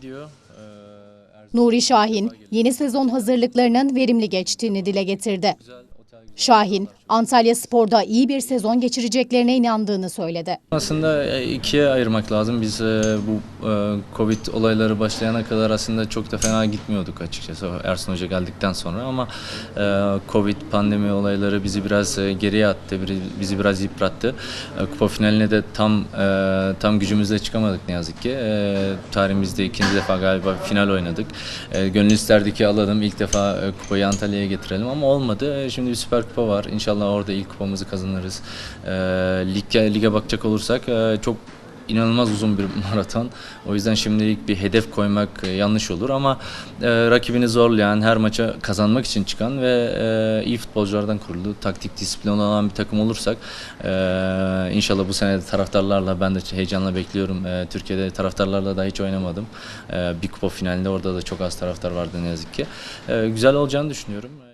gidiyor. Ee, Nuri Şahin, yeni sezon hazırlıklarının verimli geçtiğini dile getirdi. Şahin, Antalya Spor'da iyi bir sezon geçireceklerine inandığını söyledi. Aslında e, ikiye ayırmak lazım. Biz e, bu e, Covid olayları başlayana kadar aslında çok da fena gitmiyorduk açıkçası Ersun Hoca geldikten sonra ama Covid pandemi olayları bizi biraz geriye attı, bizi biraz yıprattı. Kupa finaline de tam tam gücümüzle çıkamadık ne yazık ki. Tarihimizde ikinci defa galiba final oynadık. Gönül isterdi ki alalım ilk defa kupayı Antalya'ya getirelim ama olmadı. Şimdi bir Süper Kupa var. İnşallah orada ilk kupamızı kazanırız. E, Lige, lige bakacak olursak e, çok inanılmaz uzun bir maraton. O yüzden şimdilik bir hedef koymak e, yanlış olur ama e, rakibini zorlayan, her maça kazanmak için çıkan ve e, iyi futbolculardan kurulu, taktik disiplin olan bir takım olursak e, inşallah bu sene de taraftarlarla ben de heyecanla bekliyorum. E, Türkiye'de taraftarlarla da hiç oynamadım. E, bir kupa finalinde orada da çok az taraftar vardı ne yazık ki. E, güzel olacağını düşünüyorum.